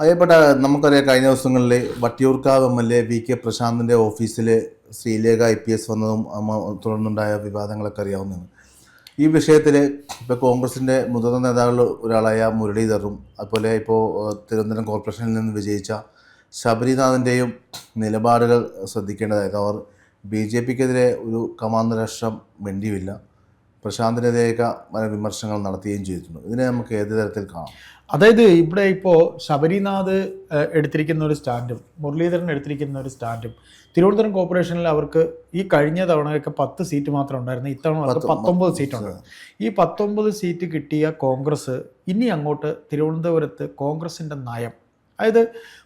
അതേപ്പെട്ട നമുക്കറിയാം കഴിഞ്ഞ ദിവസങ്ങളിൽ Vattiyoorkavu M L A V K പ്രശാന്തിന്റെ ഓഫീസിൽ ശ്രീലേഖ ഐ പി എസ് വന്നതും തുടർന്നുണ്ടായ വിവാദങ്ങളൊക്കെ അറിയാവുന്നതാണ്. ഈ വിഷയത്തിൽ ഇപ്പോൾ കോൺഗ്രസിന്റെ മുതിർന്ന നേതാക്കളിൽ ഒരാളായ മുരളീധറും അതുപോലെ ഇപ്പോൾ തിരുവനന്തപുരം കോർപ്പറേഷനിൽ നിന്ന് വിജയിച്ച ശബരിനാഥിന്റെയും നിലപാടുകൾ ശ്രദ്ധിക്കേണ്ടതായിരുന്നു അവർ ബി ജെ പിക്കെതിരെ ഒരു കമാന്തരാഷ്ട്രം വേണ്ടിയില്ല പ്രശാന്തിനെതിരെയൊക്കെ വിമർശനങ്ങൾ നടത്തുകയും ചെയ്തിട്ടുണ്ട്. ഇതിനെ നമുക്ക് ഏത് തരത്തിൽ കാണാം? അതായത് ഇവിടെ ഇപ്പോൾ ശബരിനാഥ് എടുത്തിരിക്കുന്ന ഒരു സ്റ്റാൻഡും മുരളീധരൻ എടുത്തിരിക്കുന്ന ഒരു സ്റ്റാൻഡും തിരുവനന്തപുരം കോർപ്പറേഷനിൽ അവർക്ക് ഈ കഴിഞ്ഞ തവണയൊക്കെ പത്ത് സീറ്റ് മാത്രം ഉണ്ടായിരുന്നു. ഇത്തവണ അവർക്ക് പത്ത് പത്തൊമ്പത് സീറ്റ്. ഉണ്ട് ഈ പത്തൊമ്പത് സീറ്റ് കിട്ടിയ കോൺഗ്രസ് ഇനി അങ്ങോട്ട് തിരുവനന്തപുരത്ത് കോൺഗ്രസിന്റെ നയം അതായത്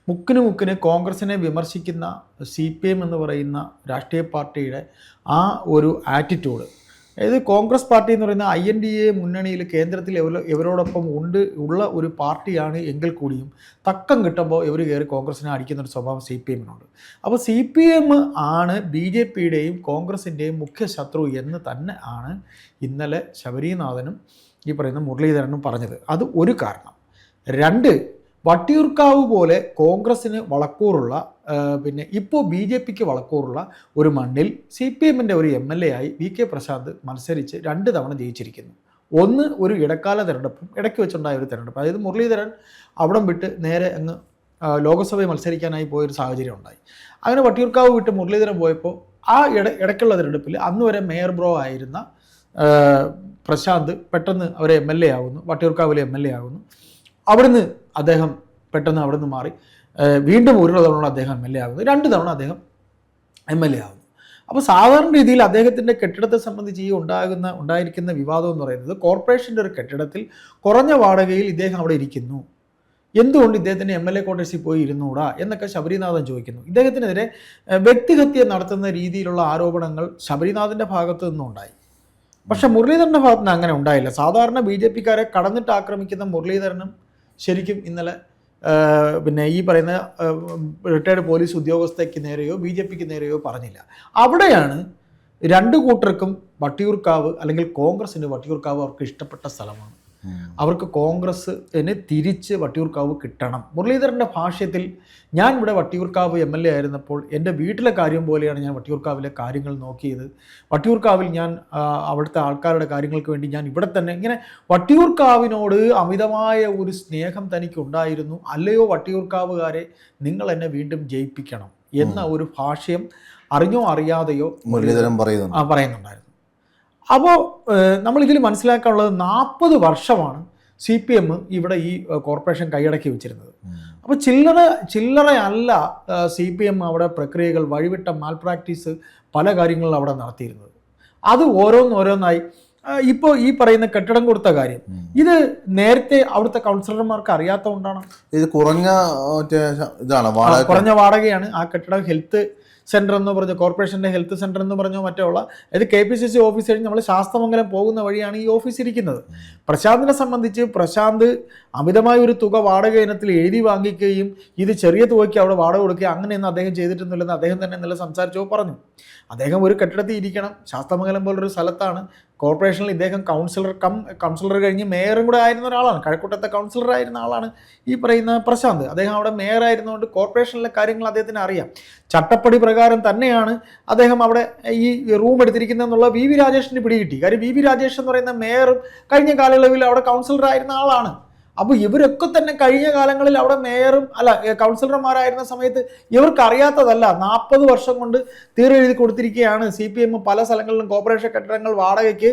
മുക്കിന് മുക്കിന് കോൺഗ്രസിനെ വിമർശിക്കുന്ന സി പി എം എന്ന് പറയുന്ന രാഷ്ട്രീയ പാർട്ടിയുടെ ആ ഒരു ആറ്റിറ്റ്യൂഡ് അതായത് കോൺഗ്രസ് പാർട്ടി എന്ന് പറയുന്ന ഐ എൻ ഡി എ മുന്നണിയിൽ കേന്ദ്രത്തിൽ ഇവരോടൊപ്പം ഉണ്ട് ഉള്ള ഒരു പാർട്ടിയാണ് എങ്കിൽ കൂടിയും തക്കം കിട്ടുമ്പോൾ ഇവർ കയറി കോൺഗ്രസിനെ അടിക്കുന്ന ഒരു സ്വഭാവം സി പി എമ്മിനുണ്ട്. അപ്പോൾ സി പി എം ആണ് ബി ജെ പിയുടെയും കോൺഗ്രസിന്റെയും മുഖ്യ ശത്രു എന്ന് തന്നെ ആണ് ഇന്നലെ ശബരിനാഥനും ഈ പറയുന്ന മുരളീധരനും പറഞ്ഞത്. അത് ഒരു കാരണം. രണ്ട് വട്ടിയൂർക്കാവ് പോലെ കോൺഗ്രസ്സിന് വളക്കൂറുള്ള പിന്നെ ഇപ്പോൾ ബി ജെ പിക്ക് വളക്കൂറുള്ള ഒരു മണ്ണിൽ സി പി എമ്മിന്റെ ഒരു എം എൽ എ ആയി വി കെ പ്രശാന്ത് മത്സരിച്ച് രണ്ട് തവണ ജയിച്ചിരിക്കുന്നു. ഒന്ന് ഒരു ഇടക്കാല തിരഞ്ഞെടുപ്പും ഇടയ്ക്ക് വെച്ചുണ്ടായ ഒരു തിരഞ്ഞെടുപ്പ്. അതായത് മുരളീധരൻ അവിടം വിട്ട് നേരെ അങ്ങ് ലോകസഭയിൽ മത്സരിക്കാനായി പോയൊരു സാഹചര്യം ഉണ്ടായി. അങ്ങനെ വട്ടിയൂർക്കാവ് വിട്ട് മുരളീധരൻ പോയപ്പോൾ ആ ഇട ഇടയ്ക്കുള്ള തിരഞ്ഞെടുപ്പിൽ അന്ന് വരെ മേയർ ബ്രോ ആയിരുന്ന പ്രശാന്ത് പെട്ടെന്ന് അവരെ എം എൽ എ ആകുന്നു വട്ടിയൂർക്കാവിലെ എം എൽ എ ആകുന്നു അവിടുന്ന് അദ്ദേഹം പെട്ടെന്ന് അവിടെ നിന്ന് മാറി വീണ്ടും ഒരു തവണ അദ്ദേഹം എം എൽ എ ആകുന്നു രണ്ട് തവണ അദ്ദേഹം എം എൽ എ ആകുന്നു അപ്പോൾ സാധാരണ രീതിയിൽ അദ്ദേഹത്തിന്റെ കെട്ടിടത്തെ സംബന്ധിച്ച് ഈ ഉണ്ടാകുന്ന ഉണ്ടായിരിക്കുന്ന വിവാദം എന്ന് പറയുന്നത് കോർപ്പറേഷന്റെ ഒരു കെട്ടിടത്തിൽ കുറഞ്ഞ വാടകയിൽ ഇദ്ദേഹം അവിടെ ഇരിക്കുന്നു. എന്തുകൊണ്ട് ഇദ്ദേഹത്തിന് എം എൽ എ ക്വാർട്ടേഴ്സിൽ പോയി ഇരുന്നൂടാ എന്നൊക്കെ ശബരിനാഥൻ ചോദിക്കുന്നു. ഇദ്ദേഹത്തിനെതിരെ വ്യക്തിഹത്യ നടത്തുന്ന രീതിയിലുള്ള ആരോപണങ്ങൾ ശബരിനാഥന്റെ ഭാഗത്തു നിന്നുണ്ടായി പക്ഷേ മുരളീധരന്റെ ഭാഗത്തുനിന്ന് അങ്ങനെ ഉണ്ടായില്ല. സാധാരണ ബി ജെ പിക്കാരെ കടന്നിട്ട് ആക്രമിക്കുന്ന മുരളീധരനും ശരിക്കും ഇന്നലെ പിന്നെ ഈ പറയുന്ന റിട്ടയർഡ് പോലീസ് ഉദ്യോഗസ്ഥയ്ക്ക് നേരെയോ ബി ജെ പിക്ക് നേരെയോ പറഞ്ഞില്ല. അവിടെയാണ് രണ്ട് കൂട്ടർക്കും വട്ടിയൂർക്കാവ് അല്ലെങ്കിൽ കോൺഗ്രസിന് വട്ടിയൂർക്കാവ് അവർക്ക് ഇഷ്ടപ്പെട്ട സ്ഥലമാണ്. അവർക്ക് കോൺഗ്രസ്സിന് തിരിച്ച് വട്ടിയൂർക്കാവ് കിട്ടണം. മുരളീധരന്റെ ഭാഷ്യത്തിൽ ഞാൻ ഇവിടെ വട്ടിയൂർക്കാവ് എം എൽ എ ആയിരുന്നപ്പോൾ എന്റെ വീട്ടിലെ കാര്യം പോലെയാണ് ഞാൻ വട്ടിയൂർക്കാവിലെ കാര്യങ്ങൾ നോക്കിയത്. വട്ടിയൂർക്കാവിൽ ഞാൻ അവിടുത്തെ ആൾക്കാരുടെ കാര്യങ്ങൾക്ക് വേണ്ടി ഞാൻ ഇവിടെ തന്നെ ഇങ്ങനെ വട്ടിയൂർക്കാവിനോട് അമിതമായ ഒരു സ്നേഹം തനിക്കുണ്ടായിരുന്നു. അല്ലയോ വട്ടിയൂർക്കാവുകാരെ നിങ്ങൾ എന്നെ വീണ്ടും ജയിപ്പിക്കണം എന്ന ഒരു ഭാഷ്യം അറിഞ്ഞോ അറിയാതെയോ മുരളീധരൻ പറയുന്നു ആ പറയുന്നുണ്ടായിരുന്നു. അപ്പോൾ നമ്മളിതിൽ മനസ്സിലാക്കാനുള്ളത് നാൽപ്പത് വർഷമാണ് സി പി എം ഇവിടെ ഈ കോർപ്പറേഷൻ കൈയടക്കി വെച്ചിരുന്നത്. അപ്പോൾ ചില്ലറ ചില്ലറയല്ല സി പി എം അവിടെ പ്രക്രിയകൾ വഴിവിട്ട മാൽ പ്രാക്ടീസ് പല കാര്യങ്ങളും അവിടെ നടത്തിയിരുന്നത്. അത് ഓരോന്നോരോന്നായി ഇപ്പോൾ ഈ പറയുന്ന കെട്ടിടം കൊടുത്ത കാര്യം. ഇത് നേരത്തെ അവിടുത്തെ കൗൺസിലർമാർക്ക് അറിയാത്തതുകൊണ്ടാണ്? ഇത് കുറഞ്ഞ ഇതാണ് കുറഞ്ഞ വാടകയാണ് ആ കെട്ടിടം ഹെൽത്ത് സെന്റർ എന്ന് പറഞ്ഞ കോർപ്പറേഷന്റെ ഹെൽത്ത് സെന്റർ എന്ന് പറഞ്ഞോ മറ്റോ ഉള്ള ഇത് K P C C office കഴിഞ്ഞ് നമ്മൾ ശാസ്തമംഗലം പോകുന്ന വഴിയാണ് ഈ ഓഫീസ് ഇരിക്കുന്നത്. പ്രശാന്തിനെ സംബന്ധിച്ച് പ്രശാന്ത് അമിതമായ ഒരു തുക വാടക ഇനത്തിൽ എഴുതി വാങ്ങിക്കുകയും ഇത് ചെറിയ തുകയ്ക്ക് അവിടെ വാടക കൊടുക്കുകയും അങ്ങനെയൊന്നും അദ്ദേഹം ചെയ്തിട്ടൊന്നുമില്ലെന്ന് അദ്ദേഹം തന്നെ ഇന്നലെ സംസാരിച്ചോ പറഞ്ഞു. അദ്ദേഹം ഒരു കെട്ടിടത്തിൽ ഇരിക്കണം. ശാസ്തമംഗലം പോലൊരു സ്ഥലത്താണ്. കോർപ്പറേഷനിൽ ഇദ്ദേഹം കൗൺസിലർ കം കൗൺസിലർ കഴിഞ്ഞ് മേയറും കൂടെ ആയിരുന്ന ഒരാളാണ്. കഴക്കൂട്ടത്തെ കൗൺസിലർ ആയിരുന്ന ആളാണ് ഈ പറയുന്ന പ്രശാന്ത്. അദ്ദേഹം അവിടെ മേയർ ആയിരുന്നുകൊണ്ട് കോർപ്പറേഷനിലെ കാര്യങ്ങൾ അദ്ദേഹത്തിന് അറിയാം. ചട്ടപ്പടി പ്രകാരം തന്നെയാണ് അദ്ദേഹം അവിടെ ഈ റൂം എടുത്തിരിക്കുന്നത് എന്നുള്ള വി വി രാജേഷിന് പിടികിട്ടി. കാര്യം വി വി രാജേഷ് എന്ന് പറയുന്ന മേയറും കഴിഞ്ഞ കാലയളവിൽ അവിടെ കൗൺസിലർ ആയിരുന്ന ആളാണ്. അപ്പോൾ ഇവരൊക്കെ തന്നെ കഴിഞ്ഞ കാലങ്ങളിൽ അവിടെ മേയറും അല്ല കൗൺസിലർമാരായിരുന്ന സമയത്ത് ഇവർക്ക് അറിയാത്തതല്ല നാൽപ്പത് വർഷം കൊണ്ട് തീരെഴുതി കൊടുത്തിരിക്കുകയാണ് സി പി എം പല സ്ഥലങ്ങളിലും കോർപ്പറേഷൻ കെട്ടിടങ്ങൾ വാടകയ്ക്ക്.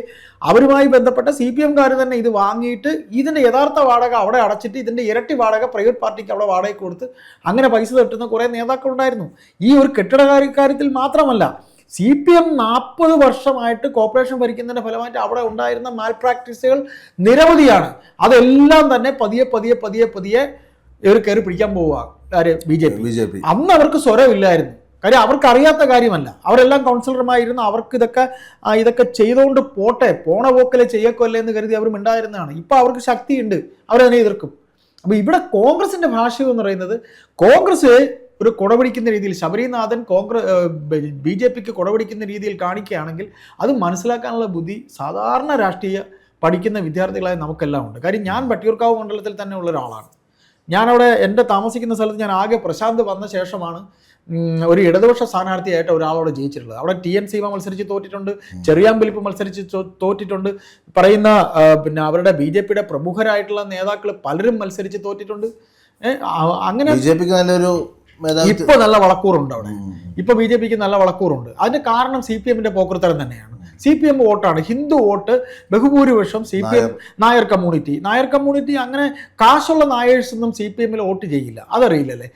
അവരുമായി ബന്ധപ്പെട്ട സി പി എംകാർ തന്നെ ഇത് വാങ്ങിയിട്ട് ഇതിന്റെ യഥാർത്ഥ വാടക അവിടെ അടച്ചിട്ട് ഇതിന്റെ ഇരട്ടി വാടക പ്രൈവറ്റ് പാർട്ടിക്ക് അവിടെ വാടക കൊടുത്ത് അങ്ങനെ പൈസ തട്ടുന്ന കുറേ നേതാക്കളുണ്ടായിരുന്നു. ഈ ഒരു കെട്ടിടകാര്യ കാര്യത്തിൽ മാത്രമല്ല സി പി എം നാൽപ്പത് വർഷമായിട്ട് കോർപ്പറേഷൻ ഭരിക്കുന്നതിന്റെ ഫലമായിട്ട് അവിടെ ഉണ്ടായിരുന്ന മാൽ പ്രാക്ടീസുകൾ നിരവധിയാണ്. അതെല്ലാം തന്നെ പതിയെ പതിയെ പതിയെ പതിയെ ഇവർ കയറി പിടിക്കാൻ പോവുക. ആര്? B J P. B J P. അന്ന് അവർക്ക് സ്വരമില്ലായിരുന്നു. കാര്യം അവർക്ക് അറിയാത്ത കാര്യമല്ല. അവരെല്ലാം കൗൺസിലർമായിരുന്നു അവർക്ക് ഇതൊക്കെ ഇതൊക്കെ ചെയ്തുകൊണ്ട് പോട്ടെ. പോണ പോക്കലെ ചെയ്യക്കൊല്ലേ എന്ന് കരുതി അവർ മിണ്ടായിരുന്നതാണ് ഇപ്പൊ അവർക്ക് ശക്തിയുണ്ട്. അവരതിനെ എതിർക്കും. അപ്പൊ ഇവിടെ കോൺഗ്രസിന്റെ ഭാഷ എന്ന് പറയുന്നത് കോൺഗ്രസ് ഒരു കുടപിടിക്കുന്ന രീതിയിൽ ശബരിനാഥൻ കോൺഗ്രസ് ബി ജെ പിക്ക് കുടപിടിക്കുന്ന രീതിയിൽ കാണിക്കുകയാണെങ്കിൽ അത് മനസ്സിലാക്കാനുള്ള ബുദ്ധി സാധാരണ രാഷ്ട്രീയ പഠിക്കുന്ന വിദ്യാർത്ഥികളായ നമുക്കെല്ലാം ഉണ്ട്. കാര്യം ഞാൻ വട്ടിയൂർക്കാവ് മണ്ഡലത്തിൽ തന്നെ ഉള്ള ഒരാളാണ്. ഞാനവിടെ എന്റെ താമസിക്കുന്ന സ്ഥലത്ത് ഞാൻ ആകെ പ്രശാന്ത് വന്ന ശേഷമാണ് ഒരു ഇടതുപക്ഷ സ്ഥാനാർത്ഥിയായിട്ട് ഒരാളോട് ജയിച്ചിട്ടുള്ളത്. അവിടെ ടി എൻ സീമ മത്സരിച്ച് തോറ്റിട്ടുണ്ട് ചെറിയാമ്പലിപ്പ് മത്സരിച്ച് തോറ്റിട്ടുണ്ട്. പറയുന്ന പിന്നെ അവരുടെ ബി ജെ പിയുടെ പ്രമുഖരായിട്ടുള്ള നേതാക്കൾ പലരും മത്സരിച്ച് തോറ്റിട്ടുണ്ട്. അങ്ങനെ ബി ജെ പിക്ക് നല്ലൊരു ഇപ്പൊ നല്ല വളക്കൂറുണ്ട് അവിടെ. ഇപ്പൊ ബി ജെ പിക്ക് നല്ല വളക്കൂറുണ്ട്. അതിന്റെ കാരണം സി പി എമ്മിന്റെ പോക്കൃത്തരം തന്നെയാണ്. സി പി എം വോട്ടാണ്. ഹിന്ദു വോട്ട് ബഹുഭൂരിപക്ഷം C P M Nair. Community. Nair community അങ്ങനെ കാശുള്ള നായേഴ്സ് ഒന്നും സി പി എമ്മിൽ വോട്ട് ചെയ്യില്ല. അതറിയില്ലല്ലേ?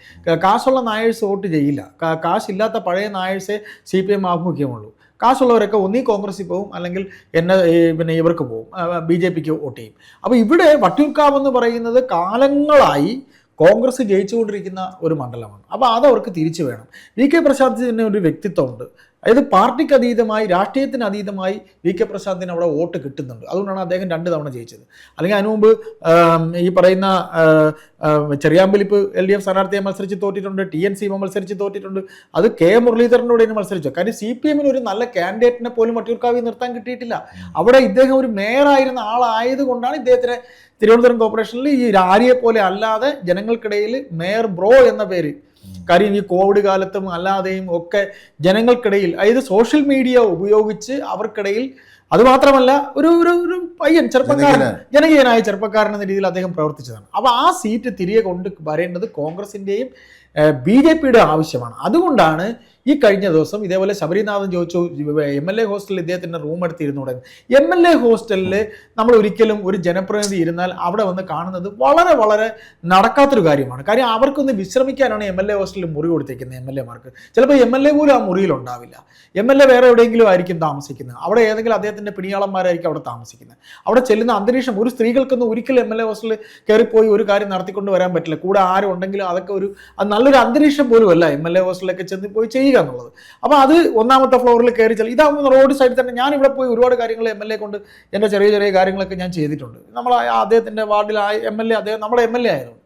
കാശുള്ള നായേഴ്സ് വോട്ട് ചെയ്യില്ല. കാശില്ലാത്ത പഴയ നായേഴ്സേ സി പി എം ആഭിമുഖ്യമുള്ളൂ. കാശുള്ളവരൊക്കെ ഒന്നീ കോൺഗ്രസിൽ പോകും അല്ലെങ്കിൽ എന്നെ പിന്നെ ഇവർക്ക് പോകും ബി ജെ പിക്ക് വോട്ട് ചെയ്യും. അപ്പോൾ ഇവിടെ വട്ടിയൂർക്കാവ് എന്ന് പറയുന്നത് കാലങ്ങളായി കോൺഗ്രസ് ജയിച്ചുകൊണ്ടിരിക്കുന്ന ഒരു മണ്ഡലമാണ്. അപ്പോൾ അത് അവർക്ക് തിരിച്ചു വേണം. വി കെ പ്രശാന്തിന് ഒരു വ്യക്തിത്വമുണ്ട്. അതായത് പാർട്ടിക്ക് അതീതമായി രാഷ്ട്രീയത്തിന് അതീതമായി വി കെ പ്രസാദിന് അവിടെ വോട്ട് കിട്ടുന്നുണ്ട്. അതുകൊണ്ടാണ് അദ്ദേഹം രണ്ട് തവണ ജയിച്ചത്. അല്ലെങ്കിൽ അതിനു മുമ്പ് ഈ പറയുന്ന ചെറിയാമ്പലിപ്പ് എൽ ഡി എഫ് സ്ഥാനാർത്ഥിയെ മത്സരിച്ച് തോറ്റിട്ടുണ്ട് ടി എൻ സീമ മത്സരിച്ച് തോറ്റിട്ടുണ്ട്. അത് കെ മുരളീധരന്റെ കൂടെ മത്സരിച്ചു. കാര്യം സി പി എമ്മിന് ഒരു നല്ല കാൻഡിഡേറ്റിനെ പോലും വട്ടിയൂർക്കാവിൽ നിർത്താൻ കിട്ടിയിട്ടില്ല. അവിടെ ഇദ്ദേഹം ഒരു മേയറായിരുന്ന ആളായത് കൊണ്ടാണ് ഇദ്ദേഹത്തിനെ തിരുവനന്തപുരം കോർപ്പറേഷനിൽ ഈ ആര്യയെ പോലെ അല്ലാതെ ജനങ്ങൾക്കിടയിൽ മേയർ ബ്രോ എന്ന പേര് കാര്യം ഈ കോവിഡ് കാലത്തും അല്ലാതെയും ഒക്കെ ജനങ്ങൾക്കിടയിൽ അതായത് സോഷ്യൽ മീഡിയ ഉപയോഗിച്ച് അവർക്കിടയിൽ അതുമാത്രമല്ല ഒരു ഒരു ഒരു പയ്യൻ ചെറുപ്പക്കാരൻ ജനകീയനായ ചെറുപ്പക്കാരൻ എന്ന രീതിയിൽ അദ്ദേഹം പ്രവർത്തിച്ചതാണ്. അപ്പോൾ ആ സീറ്റ് തിരികെ കൊണ്ട് വരേണ്ടത് കോൺഗ്രസിന്റെയും ബി ജെ പിയുടെ ആവശ്യമാണ്. അതുകൊണ്ടാണ് ഈ കഴിഞ്ഞ ദിവസം ഇതേപോലെ ശബരിനാഥൻ ചോദിച്ചു എം എൽ എ ഹോസ്റ്റലിൽ ഇദ്ദേഹത്തിന്റെ റൂം എടുത്തിരുന്നൂടെ എം എൽ എ ഹോസ്റ്റലിൽ നമ്മൾ ഒരിക്കലും ഒരു ജനപ്രതിനിധി ഇരുന്നാൽ അവിടെ വന്ന് കാണുന്നത് വളരെ വളരെ നടക്കാത്തൊരു കാര്യമാണ്. കാര്യം അവർക്കൊന്ന് വിശ്രമിക്കാനാണ് എം എൽ എ ഹോസ്റ്റലിൽ മുറി കൊടുത്തേക്കുന്നത് എം എൽ എമാർക്ക്. ചിലപ്പോൾ എം എൽ എ പോലും ആ മുറിയിൽ ഉണ്ടാവില്ല. എം എൽ എ വേറെ എവിടെയെങ്കിലും ആയിരിക്കും താമസിക്കുന്നത്. അവിടെ ഏതെങ്കിലും അദ്ദേഹത്തിന്റെ പിണിയാളന്മാരായിരിക്കും അവിടെ താമസിക്കുന്നത്. അവിടെ ചെല്ലുന്ന അന്തരീക്ഷം ഒരു സ്ത്രീകൾക്കൊന്നും ഒരിക്കലും എം എൽ എ ഹോസ്റ്റലിൽ കയറിപ്പോയി ഒരു കാര്യം നടത്തിക്കൊണ്ട് വരാൻ പറ്റില്ല. കൂടെ ആരും ഉണ്ടെങ്കിലും അതൊക്കെ ഒരു നല്ലൊരു അന്തരീക്ഷം പോലും അല്ല എം എൽ എ ഹോസ്റ്റലിലൊക്കെ ചെന്ന് പോയി ചെയ്യുക എന്നുള്ളത്. അപ്പോൾ അത് ഒന്നാമത്തെ ഫ്ലോറിൽ കയറി ചെല്ലും ഇതാകുമ്പോൾ റോഡ് സൈഡിൽ തന്നെ ഞാൻ ഇവിടെ പോയി ഒരുപാട് കാര്യങ്ങൾ എം എൽ എ കൊണ്ട് എന്റെ ചെറിയ ചെറിയ കാര്യങ്ങളൊക്കെ ഞാൻ ചെയ്തിട്ടുണ്ട്. നമ്മൾ അദ്ദേഹത്തിന്റെ വാർഡിൽ എം എൽ എ അദ്ദേഹം നമ്മുടെ എം എൽ എ ആയതുകൊണ്ട്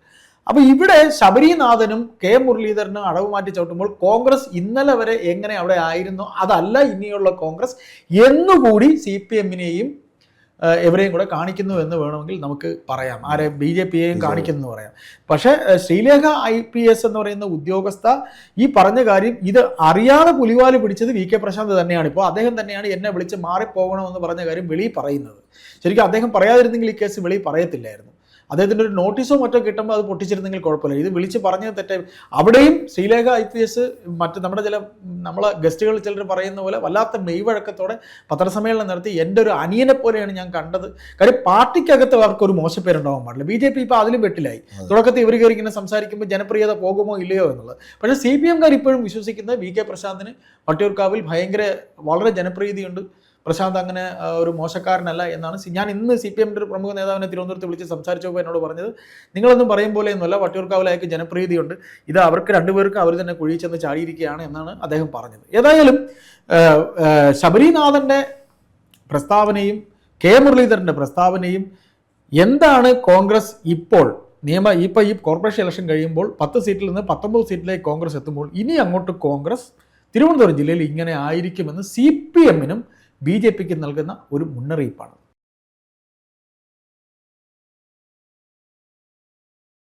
അപ്പോൾ ഇവിടെ ശബരിനാഥനും കെ മുരളീധരനും അടവ് മാറ്റി ചവിട്ടുമ്പോൾ കോൺഗ്രസ് ഇന്നലെ വരെ എങ്ങനെ അവിടെ ആയിരുന്നു? അതല്ല ഇനിയുള്ള കോൺഗ്രസ് എന്നുകൂടി സി പി എമ്മിനെയും എവരെയും കൂടെ കാണിക്കുന്നു എന്ന് വേണമെങ്കിൽ നമുക്ക് പറയാം. ആരെ ബി ജെ പിയെയും കാണിക്കുന്നു എന്ന് പറയാം. പക്ഷേ ശ്രീലേഖ ഐ പി എസ് എന്ന് പറയുന്ന ഉദ്യോഗസ്ഥ ഈ പറഞ്ഞ കാര്യം ഇത് അറിയാതെ പുലിവാൽ പിടിച്ചത് വി കെ പ്രശാന്ത് തന്നെയാണ്. ഇപ്പോൾ അദ്ദേഹം തന്നെയാണ് എന്നെ വിളിച്ച് മാറിപ്പോകണമെന്ന് പറഞ്ഞ കാര്യം വെളിയിൽ പറയുന്നത്. ശരിക്കും അദ്ദേഹം പറയാതിരുന്നെങ്കിൽ ഈ കേസ് വെളിയിൽ പറയത്തില്ലായിരുന്നു. അദ്ദേഹത്തിന്റെ ഒരു നോട്ടീസോ മറ്റോ കിട്ടുമ്പോൾ അത് പൊട്ടിച്ചിരുന്നെങ്കിൽ കുഴപ്പമില്ല. ഇത് വിളിച്ച് പറഞ്ഞത് തെറ്റേ അവിടെയും ശ്രീലേഖ ഐ പി എസ് മറ്റ് നമ്മുടെ ചില നമ്മളെ ഗസ്റ്റുകൾ ചിലർ പറയുന്ന പോലെ വല്ലാത്ത മെയ്വഴക്കത്തോടെ പത്രസമ്മേളനം നടത്തി എന്റെ ഒരു അനിയനെ പോലെയാണ് ഞാൻ കണ്ടത്. കാര്യം പാർട്ടിക്കകത്ത് അവർക്ക് ഒരു മോശപ്പേരുണ്ടാവാൻ പാടില്ല. ബി ജെ പി ഇപ്പോൾ അതിലും വെട്ടിലായി. തുടക്കത്തിൽ ഇവർ കയറി ഇങ്ങനെ സംസാരിക്കുമ്പോൾ ജനപ്രിയത പോകുമോ ഇല്ലയോ എന്നുള്ളത്. പക്ഷേ സി പി എംകാർ ഇപ്പോഴും വിശ്വസിക്കുന്നത് വി കെ പ്രശാന്തിന് വട്ടിയൂർക്കാവിൽ ഭയങ്കര വളരെ ജനപ്രീതിയുണ്ട്. പ്രശാന്ത് അങ്ങനെ ഒരു മോശക്കാരനല്ല എന്നാണ് ഞാൻ ഇന്ന് സി പി എമ്മിന്റെ ഒരു പ്രമുഖ നേതാവിനെ തിരുവനന്തപുരത്ത് വിളിച്ച് സംസാരിച്ചപ്പോൾ എന്നോട് പറഞ്ഞത് നിങ്ങളൊന്നും പറയും പോലെ ഒന്നുമല്ല വട്ടിയൂർക്കാവിൽ അയാൾക്ക് ജനപ്രീതിയുണ്ട്. ഇത് അവർക്ക് രണ്ടുപേർക്കും അവർ തന്നെ കുഴി ചെന്ന് ചാടിയിരിക്കുകയാണ് എന്നാണ് അദ്ദേഹം പറഞ്ഞത്. ഏതായാലും ശബരിനാഥന്റെ പ്രസ്താവനയും കെ മുരളീധരന്റെ പ്രസ്താവനയും എന്താണ് കോൺഗ്രസ് ഇപ്പോൾ നിയമ ഇപ്പോൾ ഈ കോർപ്പറേഷൻ ഇലക്ഷൻ കഴിയുമ്പോൾ പത്ത് സീറ്റിൽ നിന്ന് പത്തൊമ്പത് സീറ്റിലേക്ക് കോൺഗ്രസ് എത്തുമ്പോൾ ഇനി അങ്ങോട്ട് കോൺഗ്രസ് തിരുവനന്തപുരം ജില്ലയിൽ ഇങ്ങനെ ആയിരിക്കുമെന്ന് സി പി എമ്മിനും ബി ജെ പിക്ക് നൽകുന്ന ഒരു മുന്നറിയിപ്പാണ്.